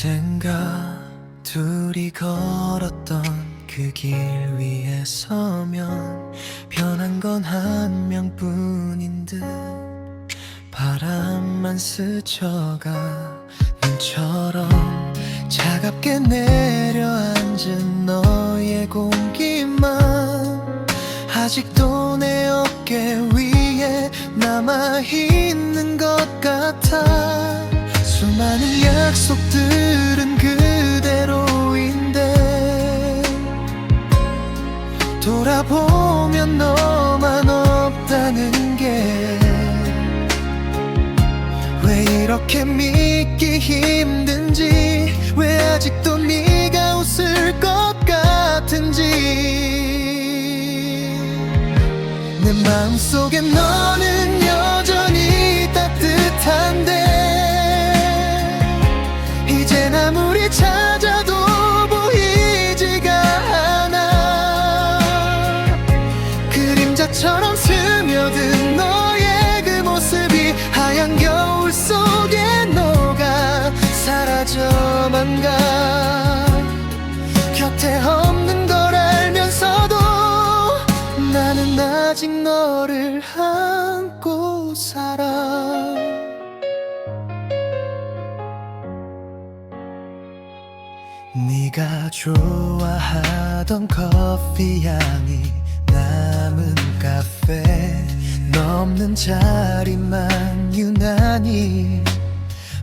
언젠가 둘이 걸었던 그 길 위에 서면 변한 건 한 명뿐인 듯. 바람만 스쳐가 눈처럼 차갑게 내려앉은 너의 공기만 아직도 내 어깨 위에 남아있는 것 같아 보면 너만 없다는 게. 왜 이렇게 믿기 힘든지 왜 아직도 네가 웃을 것 같은지. 내 마음속에 너는 아직 너를 안고 살아. 네가 좋아하던 커피 향이 남은 카페 넘는 자리만 유난히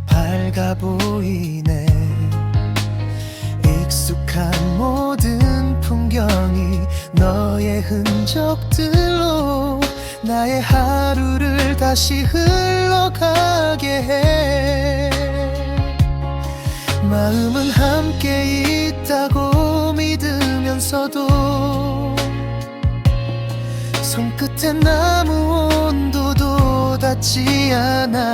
밝아 보이네. 익숙한 모든 풍경이 너의 흔적들로 나의 하루를 다시 흘러가게 해. 마음은 함께 있다고 믿으면서도 손끝에 아무 온도도 닿지 않아.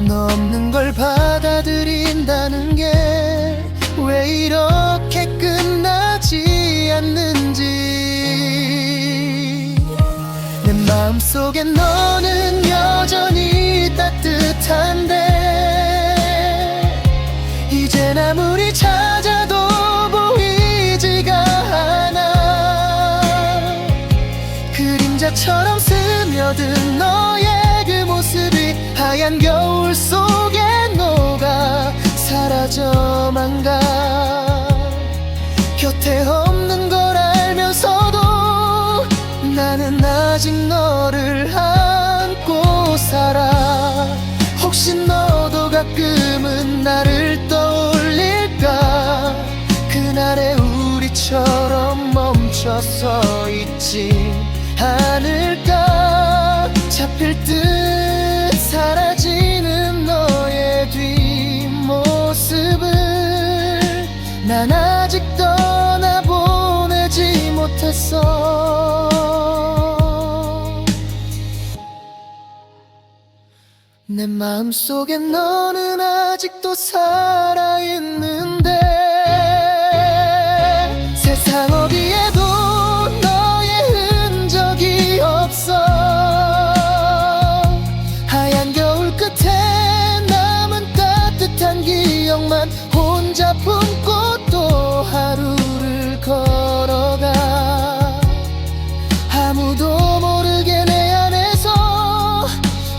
너 없는 걸 받아들인다는 게 왜 이렇게 끝나지 않는 마음속에 너는 여전히 따뜻한데 이젠 아무리 찾아도 보이지가 않아. 그림자처럼 스며든 너의 그 모습이 하얀 겨울 속에 녹아 사라져만 가 멈춰서 있지 않을까? 잡힐 듯 사라지는 너의 뒷모습을 난 아직 떠나보내지 못했어. 내 마음속에 너는 아직도 살아있는 품고 또 하루를 걸어가 아무도 모르게 내 안에서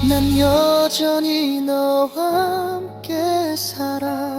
난 여전히 너와 함께 살아